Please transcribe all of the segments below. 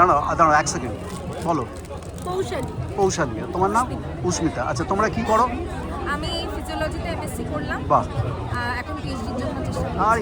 দাঁড়াও দাঁড়াও এক সেকেন্ড বলো। কৌশলী। তোমার নাম? উস্মিতা। আচ্ছা তোমরা কি করো? আমি ফিজিওলজিতে এমএসসি করলাম। বাহ। এখন পিএইচডির জন্য। আর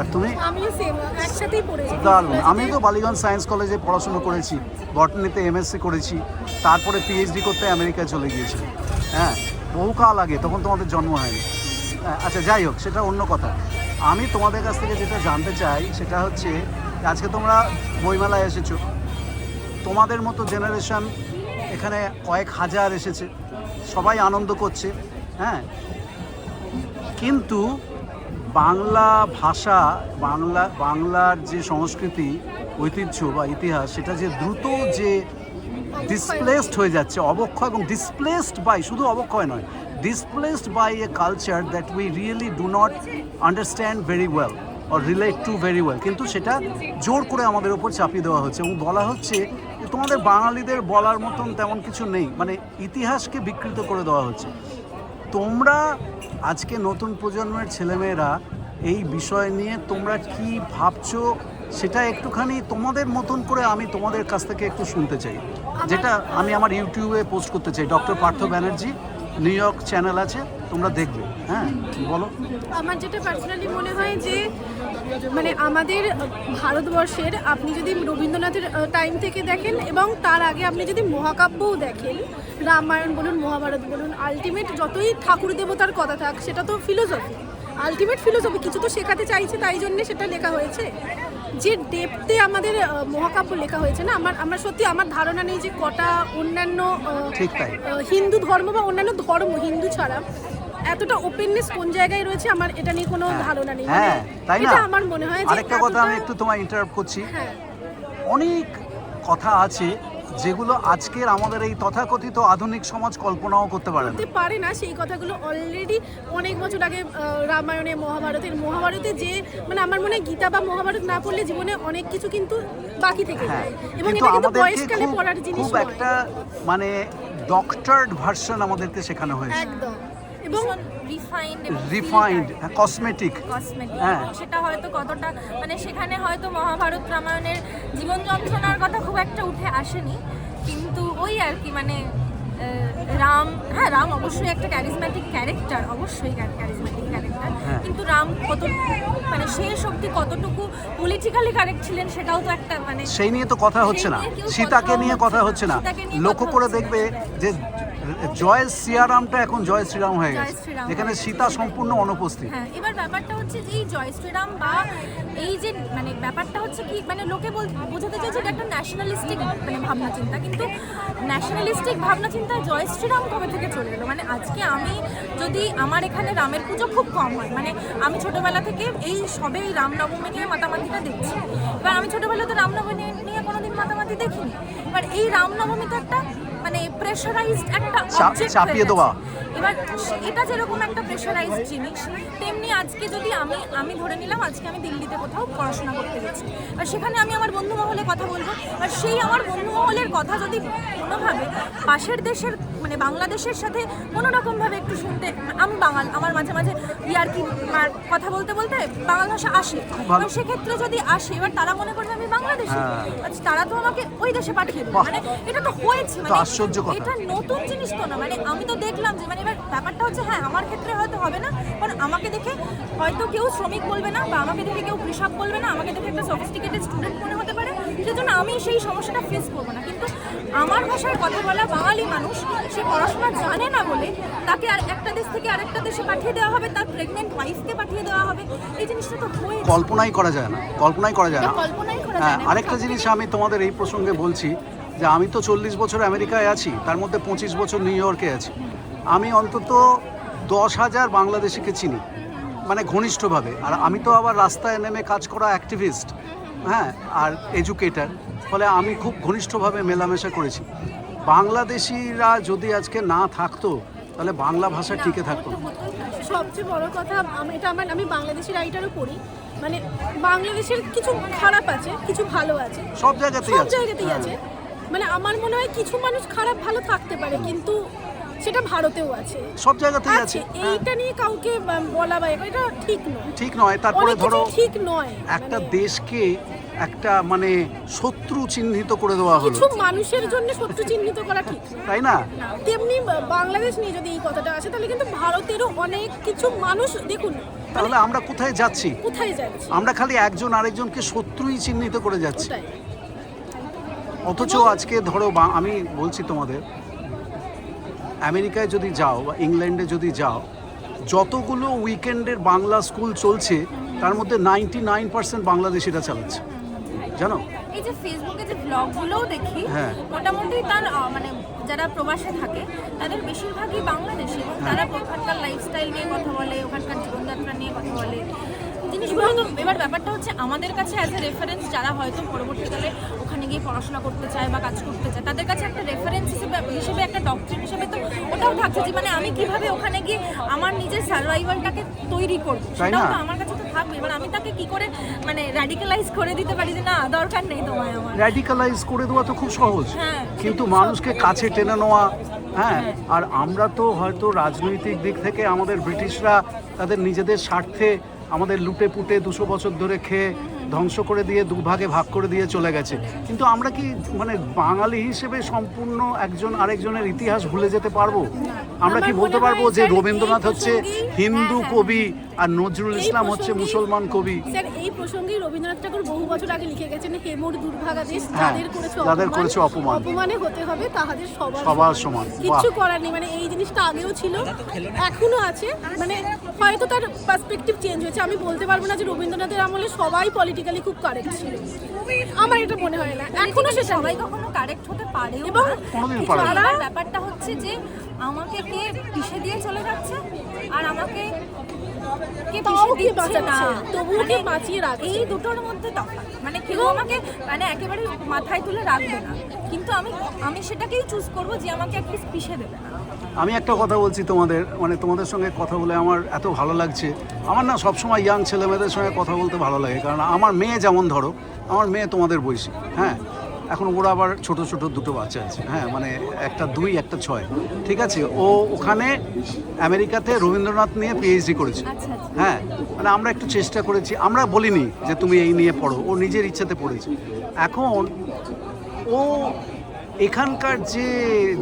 আর তুমি? আমিও সেম একসাথেই পড়েছি। দারুণ। আমি তো বালিগঞ্জ সায়েন্স কলেজে পড়াশোনা করেছি বটনিতে এমএসসি করেছি তারপরে পিএইচডি করতে আমেরিকায় চলে গিয়েছি। হ্যাঁ বহুকাল আগে তখন তোমাদের জন্ম হয়নি। হ্যাঁ, আচ্ছা যাই হোক সেটা অন্য কথা। আমি তোমাদের কাছ থেকে যেটা জানতে চাই সেটা হচ্ছে আজকে তোমরা বইমেলায় এসেছ তোমাদের মতো জেনারেশন এখানে কয়েক হাজার এসেছে। সবাই আনন্দ করছে হ্যাঁ? কিন্তু বাংলা ভাষা, বাংলা, বাংলার যে সংস্কৃতি, ঐতিহ্য বা ইতিহাস, সেটা যে দ্রুত যে ডিসপ্লেসড হয়ে যাচ্ছে অবক্ষয় এবং ডিসপ্লেসড বাই শুধু অবক্ষয় নয় displaced by a culture that we really do not understand very well or relate to very well কিন্তু সেটা জোর করে আমাদের ওপর চাপিয়ে দেওয়া হচ্ছে এবং বলা হচ্ছে তোমাদের বাঙালিদের বলার মতন তেমন কিছু নেই। মানে ইতিহাসকে বিকৃত করে দেওয়া হচ্ছে। তোমরা আজকে নতুন প্রজন্মের ছেলেমেয়েরা এই বিষয় নিয়ে তোমরা কি ভাবছ, সেটা একটুখানি তোমাদের মতন করে আমি তোমাদের কাছ থেকে একটু শুনতে চাই। যেটা আমি আমার ইউটিউবে পোস্ট করতে চাই। Doctor Partha Banerjee, New York channel আছে, তোমরা দেখবে। হ্যাঁ বলো। আমার যেটা পার্সোনালি মনে হয় যে মানে আমাদের ভারতবর্ষের আপনি যদি রবীন্দ্রনাথের টাইম থেকে দেখেন এবং তার আগে আপনি যদি মহাকাব্যও দেখেন রামায়ণ বলুন মহাভারত বলুন আলটিমেট যতই ঠাকুর দেবতার কথা থাক সেটা তো ফিলোসফি আলটিমেট ফিলোসফি কিছু তো শেখাতে চাইছে তাই জন্যে সেটা লেখা হয়েছে। যে ডেপতে আমাদের মহাকাব্য লেখা হয়েছে না আমার আমরা সত্যি আমার ধারণা নেই যে কটা অন্যান্য হিন্দু ধর্ম বা অন্যান্য ধর্ম হিন্দু ছাড়া এতটা ওপেননেস কোন জায়গায় রয়েছে আমার এটা নিয়ে কোনো ধারণা নেই। মানে হ্যাঁ তাই না? আমার মনে হয় যে আরেকটা কথা আমি একটু তোমায় ইন্টারাপ্ট করছি। হ্যাঁ। অনেক কথা আছে যেগুলো আজকের আমাদের এই তথাকথিত আধুনিক সমাজ কল্পনাও করতে পারে না। পারে না সেই কথাগুলো অলরেডি অনেক বছর আগে রামায়ণে মহাভারতের মহাভারতে যে মানে আমার মনে হয় গীতা বা মহাভারত না পড়লে জীবনে অনেক কিছু কিন্তু বাকি থেকে হ্যাঁ যায়। এবং এটা কিন্তু বয়সকালে পড়ার জিনিস খুব একটা মানে ডক্টরড ভার্সন আমাদেরকে শেখানো হয়েছে। একদম। এবং রিফাইন্ড রিফাইন্ড কসমেটিক কসমেটিক হ্যাঁ। সেটা হয়তো কতটা মানে সেখানে হয়তো মহাভারত রামায়ণের জীবন যন্ত্রণার কথা খুব একটা উঠে আসেনি কিন্তু ওই আর কি মানে রাম হ্যাঁ রাম অবশ্যই একটা ক্যারিজম্যাটিক ক্যারেক্টার অবশ্যই ক্যারিজম্যাটিক ক্যারেক্টার। কিন্তু রাম কত মানে শেষ অবধি কতটুকু পলিটিক্যালি কারেক্ট ছিলেন সেটাও তো একটা মানে সেই নিয়ে তো কথা হচ্ছে না সীতাকে নিয়ে কথা হচ্ছে না। লক্ষ্য করে দেখবে যে জয় সিয়ারামটা এখন জয় শ্রীরাম হয়ে গেছে। এখানে সীতা সম্পূর্ণ অনুপস্থিত। হ্যাঁ এবার ব্যাপারটা হচ্ছে যে এই জয় শ্রীরাম বা এই যে মানে ব্যাপারটা হচ্ছে কি মানে লোকে বোঝাতে চাইছে এটা একটা ন্যাশনালিস্টিক মানে ভাবনা চিন্তা কিন্তু ন্যাশনালিস্টিক ভাবনা চিন্তায় জয় শ্রীরাম কবে থেকে চলে এলো? মানে আজকে আমি যদি আমার এখানে রামের পুজো খুব কম হয় মানে আমি ছোটবেলা থেকে এই সবে এই রামনবমী নিয়ে মাতামাতিটা দেখছি। এবার আমি ছোটবেলাতে রামনবমী নিয়ে কোনোদিন মাতামাতি দেখিনি। এবার এই রামনবমী তো একটা প্রেশারাইজড একটা চাপ- চাপিয়ে দেওয়া। এবার এটা যেরকম একটা প্রেশারাইজড জিনিস তেমনি আজকে যদি আমি আমি ধরে নিলাম আজকে আমি দিল্লিতে কোথাও পড়াশোনা করতে গেছি। আর সেখানে আমি আমার বন্ধু মহলে কথা বলব। আর সেই আমার বন্ধু মহলের কথা যদি কোনোভাবে পাশের দেশের মানে বাংলাদেশের সাথে কোনো রকমভাবে একটু শুনতে আমি বাঙাল আমার মাঝে মাঝে ইয়ার কি কথা বলতে বলতে বাংলা ভাষা আসে। এবার সেক্ষেত্রে যদি আসে এবার তারা মনে করবে আমি বাংলাদেশি। হ্যাঁ। আচ্ছা, তারা তো আমাকে ওই দেশে পাঠিয়ে দেবে। মানে এটা তো হয়েছে মানে আশ্চর্য এটা নতুন জিনিস তো না। মানে আমি তো দেখলাম যে মানে এবার ব্যাপারটা হচ্ছে হ্যাঁ আমার ক্ষেত্রে হয়তো হবে না কারণ আমাকে দেখে হয়তো কেউ শ্রমিক বলবে না বা আমাকে দেখে কেউ কৃষক বলবে না। আমাকে দেখে একটা সফিস্টিকেটেড স্টুডেন্ট মনে হতে পারে। সেজন্য আমি সেই সমস্যাটা ফেস করব না। কিন্তু আমার ভাষায় কথা বলা বাঙালি মানুষ সে পড়াশোনা জানে না বলে তাকে আর একটা দেশ থেকে আরেকটা দেশে পাঠিয়ে দেওয়া হবে তার প্রেগনেন্ট ওয়াইফকে পাঠিয়ে দেওয়া হবে। এই জিনিসটা তো হয়ে কল্পনাই করা যায় না কল্পনাই করা যায় না। কল্পনাই করা হ্যাঁ যায় না। আরেকটা জিনিস আমি তোমাদের এই প্রসঙ্গে বলছি যে আমি তো চল্লিশ বছর আমেরিকায় আছি তার মধ্যে পঁচিশ বছর নিউ ইয়র্কে আছি। আমি অন্তত দশ হাজার বাংলাদেশিকে চিনি মানে ঘনিষ্ঠভাবে। আর আমি তো আবার রাস্তায় নেমে কাজ করা অ্যাক্টিভিস্ট হ্যাঁ আর এডুকেটার ফলে আমি খুব ঘনিষ্ঠভাবে মেলামেশা করেছি। বাংলাদেশিরা যদি আজকে না থাকতো তাহলে বাংলা ভাষা টিকে থাকতো সবচেয়ে বড় কথা আমি এটা আমার আমি বাংলাদেশি রাইটারও পড়ি। মানে বাংলাদেশের কিছু খারাপ আছে কিছু ভালো আছে। সব জায়গাতেই সব জায়গাতেই হ্যাঁ। আছে। মানে আমার মনে হয় কিছু মানুষ খারাপ ভালো থাকতে পারে কিন্তু সেটা ভারতেও আছে। সব জায়গাতেই আছে। আছে? এইটা নিয়ে কাউকে বলা বা এটা ঠিক নয়। ঠিক নয় তারপরে ধরো ঠিক নয়। একটা মানে- দেশকে একটা মানে শত্রু চিহ্নিত করে দেওয়া হলো। কিছু মানুষের জন্য শত্রু চিহ্নিত করা ঠিক তাই না? তেমনি বাংলাদেশ নিয়ে যদি এই কথাটা আসে তাহলে কিন্তু ভারতেরও অনেক কিছু মানুষ দেখুন তাহলে আমরা কোথায় যাচ্ছি? কোথায় যাচ্ছে? আমরা খালি একজন আরেকজনকে শত্রুই চিহ্নিত করে যাচ্ছি। অথচ আজকে ধরো আমি বলছি তোমাদের আমেরিকায় যদি যাও বা ইংল্যান্ডে যদি যাও যতগুলো উইকেন্ডের বাংলা স্কুল চলছে তার মধ্যে নাইনটি নাইন পার্সেন্ট বাংলাদেশিরা চালাচ্ছে। জানো? এই যে ফেসবুকে যে ব্লগগুলোও দেখি হ্যাঁ। মোটামুটি তার মানে যারা প্রবাসে থাকে তাদের বেশিরভাগই বাংলাদেশি এবং তারা ওখানকার লাইফস্টাইল নিয়ে কথা বলে ওখানকার জীবনযাত্রা নিয়ে কথা বলে। জিনিসগুলো তো এবার ব্যাপারটা হচ্ছে আমাদের কাছে অ্যাজ এ রেফারেন্স যারা হয়তো পরবর্তীকালে গিয়ে পড়াশোনা করতে চায় বা কাজ করতে চায় তাদের কাছে একটা রেফারেন্স হিসেবে হিসেবে একটা ডক্টরিন হিসেবে তো ওটাও থাকছে যে মানে আমি কীভাবে ওখানে গিয়ে আমার নিজের সার্ভাইভালটাকে তৈরি করব? সেটাও? তো আমার কাছে তো থাকবে এবার আমি তাকে কি করে মানে র্যাডিক্যালাইজ করে দিতে পারি যে না দরকার নেই তোমায় আমার। র্যাডিকালাইজ করে দেওয়া তো খুব সহজ। হ্যাঁ। কিন্তু মানুষকে কাছে টেনে নেওয়া হ্যাঁ আর আমরা তো হয়তো রাজনৈতিক দিক থেকে আমাদের ব্রিটিশরা তাদের নিজেদের স্বার্থে আমাদের লুটে পুটে দুশো বছর ধরে খেয়ে ধ্বংস করে দিয়ে দুভাগে ভাগ করে দিয়ে চলে গেছে। কিন্তু আমরা কি মানে বাঙালি হিসেবে সম্পূর্ণ একজন আরেকজনের ইতিহাস ভুলে যেতে পারব? আমরা কি বলতে পারব যে রবীন্দ্রনাথ হচ্ছে হিন্দু কবি আর নজরুল ইসলাম হচ্ছে মুসলমান কবি? স্যার এই প্রসঙ্গে রবীন্দ্রনাথ ঠাকুর বহু বছর আগে লিখে গেছেন হেমর দুর্ভাগা দেশ হ্যাঁ, যাদের করেছে যাদের করেছে অপমান। অপমানে হতে হবে তাহাদের সবার সবার সমান। কিচ্ছু করার নেই মানে এই জিনিসটা আগেও ছিল এখনও আছে মানে হয়তো তার পার্সপেক্টিভ চেঞ্জ হয়েছে। আমি বলতে পারব না যে রবীন্দ্রনাথের আমলে সবাই পলিটিক্যালি খুব কারেক্ট ছিল। আমার এটা মনে হয় না। এখনও সে সবাই কখনো কারেক্ট হতে পারে এবং ব্যাপারটা হচ্ছে যে আমাকে কে পিছিয়ে দিয়ে চলে যাচ্ছে আর আমাকে কে তাও কে বাঁচাচ্ছে, তবুও কে মানে বাঁচিয়ে রাখছে। এই দুটোর মধ্যে তফাৎ। মানে কেউ আমাকে মানে একেবারে মাথায় তুলে রাখবে না। কিন্তু আমি আমি সেটাকেই চুজ করব যে আমাকে অ্যাটলিস্ট পিষে দেবে না। আমি একটা কথা বলছি তোমাদের মানে তোমাদের সঙ্গে কথা বলে আমার এত ভালো লাগছে। আমার না সবসময় ইয়াং ছেলেমেয়েদের সঙ্গে কথা বলতে ভালো লাগে কারণ আমার মেয়ে যেমন ধরো আমার মেয়ে তোমাদের বয়সী হ্যাঁ? এখন ওরা আবার ছোট ছোট দুটো বাচ্চা আছে। হ্যাঁ মানে একটা দুই একটা ছয়। ঠিক আছে? ও ওখানে আমেরিকাতে রবীন্দ্রনাথ নিয়ে পিএইচডি করেছে। আচ্ছা আচ্ছা। হ্যাঁ মানে আমরা একটু চেষ্টা করেছি। আমরা বলিনি যে তুমি এই নিয়ে পড়ো। ও নিজের ইচ্ছাতে পড়েছে। এখন ও এখানকার যে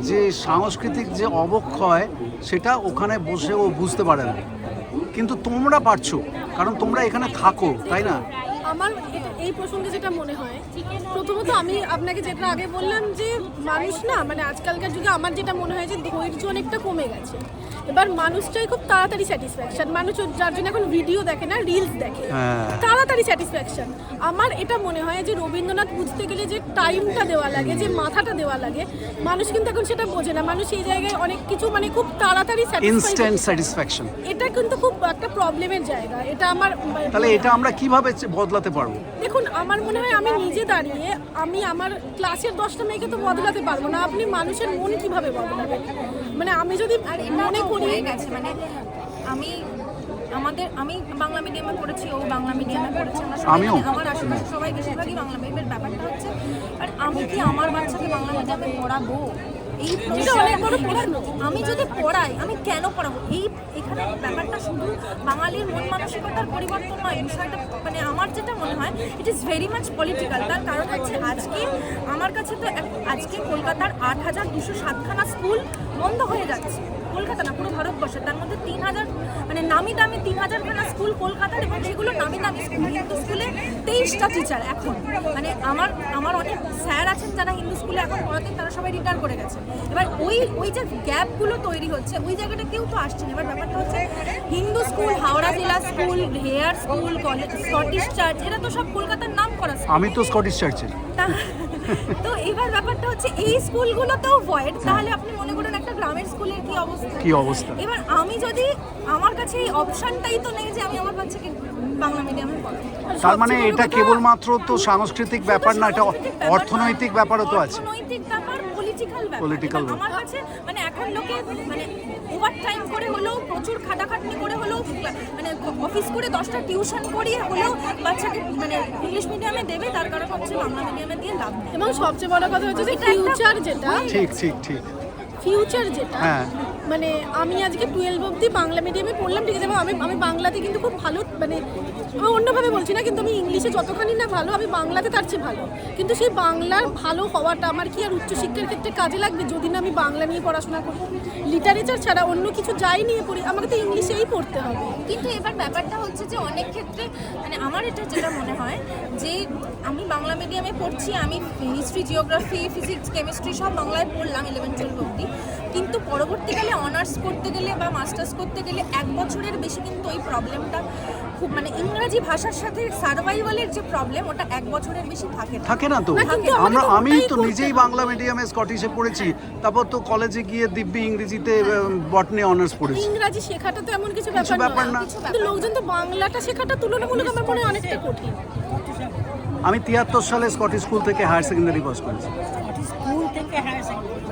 যে সাংস্কৃতিক যে অবক্ষয় সেটা ওখানে বসে ও বুঝতে পারে না। কিন্তু তোমরা পারছ। কারণ তোমরা এখানে থাকো তাই না? আমার এই প্রসঙ্গে যেটা মনে হয় প্রথমত আমি আপনাকে যেটা আগে বললাম যে মানুষ না মানে আজকালকার যুগে আমার যেটা মনে হয় যে ধৈর্য অনেকটা কমে গেছে। এবার মানুষটাই খুব তাড়াতাড়ি স্যাটিসফ্যাকশন মানুষ যার জন্য এখন ভিডিও দেখে না রিলস দেখে। হ্যাঁ। তাড়াতাড়ি স্যাটিসফ্যাকশন আমার এটা মনে হয় যে রবীন্দ্রনাথ বুঝতে গেলে যে টাইমটা দেওয়া লাগে যে মাথাটা দেওয়া লাগে মানুষ কিন্তু এখন সেটা বোঝে না। মানুষ এই জায়গায় অনেক কিছু মানে খুব তাড়াতাড়ি ইনস্ট্যান্ট স্যাটিসফ্যাকশন এটা কিন্তু খুব একটা প্রবলেমের জায়গা। এটা আমার তাহলে এটা আমরা কীভাবে চে- বদলাতে পারব। দেখুন আমার মনে হয় আমি নিজে দাঁড়িয়ে আমি আমার ক্লাসের দশটা মেয়েকে তো বদলাতে পারব না। আপনি মানুষের মন কীভাবে বদলাবেন? মানে আমি যদি মনে করি গেছে মানে আমি আমাদের আমি বাংলা মিডিয়ামে পড়েছি ও বাংলা মিডিয়ামে পড়েছে আমরা সবাই আমিও। আমার আশেপাশে সবাই বেশিরভাগই বাংলা মিডিয়ামের ব্যাপারটা হচ্ছে আর আমি কি আমার বাচ্চাকে বাংলা মিডিয়ামে পড়াবো? এই অনেক বড় প্রশ্ন। আমি যদি পড়াই আমি কেন পড়াবো? এই এখানে ব্যাপারটা শুধু বাঙালির মন মানসিকতার পরিবর্তন নয়, বিষয়টা মানে আমার যেটা মনে হয় it is very much political তার কারণ হচ্ছে আজকে আমার কাছে তো আজকে কলকাতার আট হাজার দুশো সাতখানা স্কুল বন্ধ হয়ে যাচ্ছে। কলকাতা না পুরো ভারতবর্ষে। তার মধ্যে তিন হাজার মানে নামি দামি তিন হাজার হাজারখানা স্কুল কলকাতার এবং সেগুলো নামি দামি স্কুল। হিন্দু স্কুলে তেইশটা টিচার এখন। মানে আমার আমার অনেক স্যার আছেন যারা হিন্দু স্কুলে এখন পড়াতেন তারা সবাই রিটায়ার করে গেছে। এবার ওই ওই যে গ্যাপগুলো তৈরি হচ্ছে ওই জায়গাটা কেউ তো আসছে না। এবার ব্যাপারটা হচ্ছে হিন্দু স্কুল হাওড়া জেলা school Hare school college Scottish Church এরা তো সব কলকাতার নাম করা আমি তো স্কটিশ চার্চের তা- এবার ব্যাপারটা হচ্ছে এই স্কুলগুলোতেও ভয়েড তাহলে আপনি মনে করেন একটা গ্রামের স্কুলের কি অবস্থা? কি অবস্থা? এবার আমি যদি আমার কাছে এই অপশনটাই তো নেই যে আমি আমার বাচ্চাকে বাংলা মিডিয়ামে পড়াবো। তার মানে এটা কেবলমাত্র তো সাংস্কৃতিক ব্যাপার না এটা অর্থনৈতিক ব্যাপারও তো আছে। অর্থনৈতিক ব্যাপার পলিটিক্যাল পলিটিক্যাল আমার কাছে মানে এখন লোকে মানে ওভার টাইম করে হলেও প্রচুর খাটাখাটনি করে হলেও মানে অফিস করে দশটা টিউশন করিয়ে হলেও বাচ্চাকে মানে ইংলিশ মিডিয়ামে দেবে তার কারণ হচ্ছে বাংলা মিডিয়ামে দিয়ে লাভ এবং সবচেয়ে বড় কথা হচ্ছে যে ফিউচার যেটা ঠিক ঠিক ঠিক। ফিউচার যেটা হ্যাঁ। মানে আমি আজকে টুয়েলভ অবধি বাংলা মিডিয়ামে পড়লাম ঠিক আছে? আমি আমি বাংলাতে কিন্তু খুব ভালো মানে আমি অন্যভাবে বলছি না কিন্তু আমি ইংলিশে যতখানি না ভালো আমি বাংলাতে তার চেয়ে ভালো। কিন্তু সেই বাংলার ভালো হওয়াটা আমার কি আর উচ্চশিক্ষার ক্ষেত্রে কাজে লাগবে? যদি না আমি বাংলা নিয়ে পড়াশোনা করি। লিটারেচার ছাড়া অন্য কিছু যাই নিয়ে পড়ি, আমাকে তো ইংলিশেই পড়তে হবে। কিন্তু এবার ব্যাপারটা হচ্ছে যে অনেক ক্ষেত্রে মানে আমার এটা যেটা মনে হয় যে আমি বাংলা মিডিয়ামে পড়ছি, আমি হিস্ট্রি জিওগ্রাফি ফিজিক্স কেমিস্ট্রি সব বাংলায় পড়লাম ইলেভেন টুয়েলভ অব্দি কিন্তু পরবর্তীকালে অনার্স করতে গেলে বা মাস্টার্স করতে গেলে এক বছরের বেশি কিন্তু ওই প্রবলেমটা খুব মানে ইংরাজি ভাষার সাথে সার্ভাইভালের যে প্রবলেম ওটা এক বছরের বেশি থাকে না। থাকে না তো? আমরা আমি তো নিজেই বাংলা মিডিয়ামে স্কটিশে পড়েছি তারপর তো কলেজে গিয়ে দিব্যি ইংরেজিতে বটনি অনার্স পড়েছি। ইংরাজি শেখাটা তো এমন কিছু ব্যাপার ব্যাপার না। কিন্তু লোকজন তো বাংলাটা শেখাটা তুলনামূলক আমার মনে হয় অনেকটা কঠিন। আমি তিয়াত্তর সালে স্কটিশ স্কুল থেকে হায়ার সেকেন্ডারি পাস করেছি। স্কুল থেকে হায়ার সেকেন্ডারি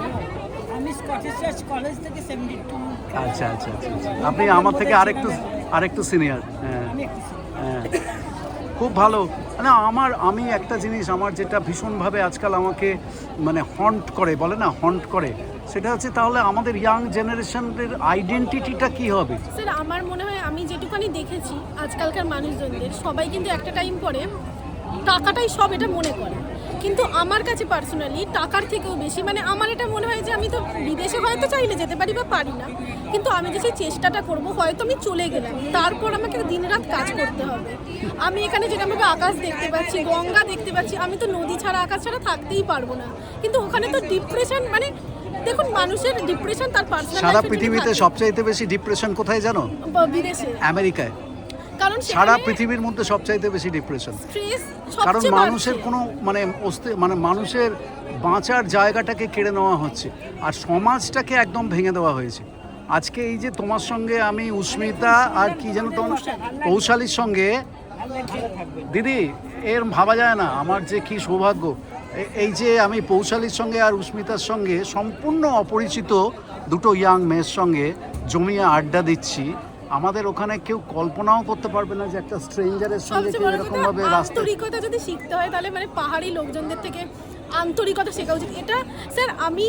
আমি স্কটিশ চার্চ কলেজ থেকে সেভেন্টি টু আচ্ছা আচ্ছা আচ্ছা আচ্ছা। আপনি আমার থেকে আরেকটু আরেকটু সিনিয়র হ্যাঁ। হ্যাঁ। খুব ভালো। না, আমার, আমি একটা জিনিস, আমার যেটা ভীষণভাবে আজকাল আমাকে মানে হন্ট করে, বলে না হন্ট করে, সেটা হচ্ছে তাহলে আমাদের ইয়াং জেনারেশনের আইডেন্টিটিটা কি হবে? স্যার আমার মনে হয় আমি যেটুকানি দেখেছি, আজকালকার মানুষজনদের, সবাই কিন্তু একটা টাইম পরে টাকাটাই সব এটা মনে করে। কিন্তু আমার কাছে পার্সোনালি টাকার থেকেও বেশি মানে আমার এটা মনে হয় যে আমি তো বিদেশে হয়তো চাইলে যেতে পারি বা পারি না কিন্তু আমি যে সেই চেষ্টাটা করব হয়তো আমি চলে গেলাম। তারপর আমাকে দিনরাত কাজ করতে হবে। আমি এখানে যেরকমভাবে আকাশ দেখতে পাচ্ছি গঙ্গা দেখতে পাচ্ছি আমি তো নদী ছাড়া আকাশ ছাড়া থাকতেই পারব না। কিন্তু ওখানে তো ডিপ্রেশন মানে দেখুন মানুষের ডিপ্রেশন তার পার্সোনাল সারা পৃথিবীতে সবচাইতে বেশি ডিপ্রেশন কোথায় জানো? বিদেশে। আমেরিকায়। কারণ সারা পৃথিবীর মধ্যে সবচাইতে বেশি ডিপ্রেশন কারণ মানুষের কোনো মানে অস্তি মানে মানুষের বাঁচার জায়গাটাকে কেড়ে নেওয়া হচ্ছে। আর সমাজটাকে একদম ভেঙে দেওয়া হয়েছে। আজকে এই যে তোমার সঙ্গে আমি উস্মিতা আর কি যেন তোমার কৌশালীর সঙ্গে দিদি এর ভাবা যায় না। আমার যে কি সৌভাগ্য। এই যে আমি পৌশালীর সঙ্গে আর উস্মিতার সঙ্গে সম্পূর্ণ অপরিচিত দুটো ইয়াং মেয়ের সঙ্গে জমিয়ে আড্ডা দিচ্ছি। আমাদের ওখানে কেউ কল্পনাও করতে পারবে না যে একটা স্ট্রেঞ্জারের সঙ্গে এরকম ভাবে রাস্তা যদি শিখতে হয় তাহলে মানে পাহাড়ি লোকজনদের থেকে আন্তরিকতা শেখা উচিত। এটা স্যার আমি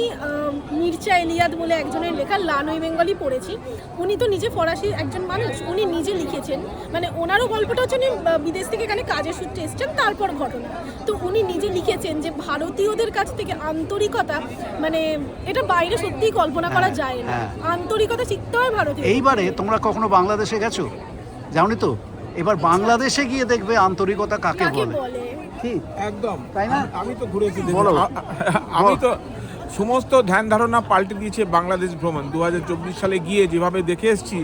মির্চা এলিয়াদ বলে একজনের লেখা লানোই বেঙ্গলি পড়েছি। উনি তো নিজে ফরাসি একজন মানুষ। উনি নিজে লিখেছেন। মানে ওনারও গল্পটা হচ্ছে উনি বিদেশ থেকে এখানে কাজের সূত্রে এসেছেন তারপর ঘটনা। তো উনি নিজে লিখেছেন যে ভারতীয়দের কাছ থেকে আন্তরিকতা মানে এটা বাইরে সত্যিই কল্পনা করা হ্যাঁ, যায় না। হ্যাঁ। আন্তরিকতা শিখতে হয় ভারতীয় এইবারে তোমরা কখনো বাংলাদেশে গেছো? যাওনি তো? এবার বাংলাদেশে গিয়ে দেখবে আন্তরিকতা কাকে বলে? কি? একদম। তাই না? আমি তো ঘুরেছি আমি তো সমস্ত ধ্যান ধারণা পাল্টে দিয়েছে বাংলাদেশ ভ্রমণ। দু হাজার চব্বিশ সালে গিয়ে যেভাবে দেখে এসেছি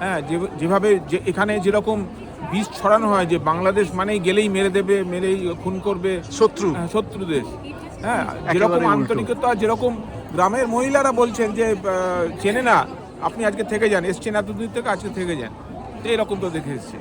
হ্যাঁ যেভাবে যে এখানে যেরকম বিষ ছড়ানো হয় যে বাংলাদেশ মানেই গেলেই মেরে দেবে মেরেই খুন করবে। শত্রু। হ্যাঁ, শত্রু দেশ। হ্যাঁ যেরকম। আন্তরিকতা যেরকম গ্রামের মহিলারা বলছেন যে চেনে না আপনি আজকে থেকে যান এসছেন এত দূর থেকে আজকে থেকে যান। তো এরকম তো দেখে এসছে।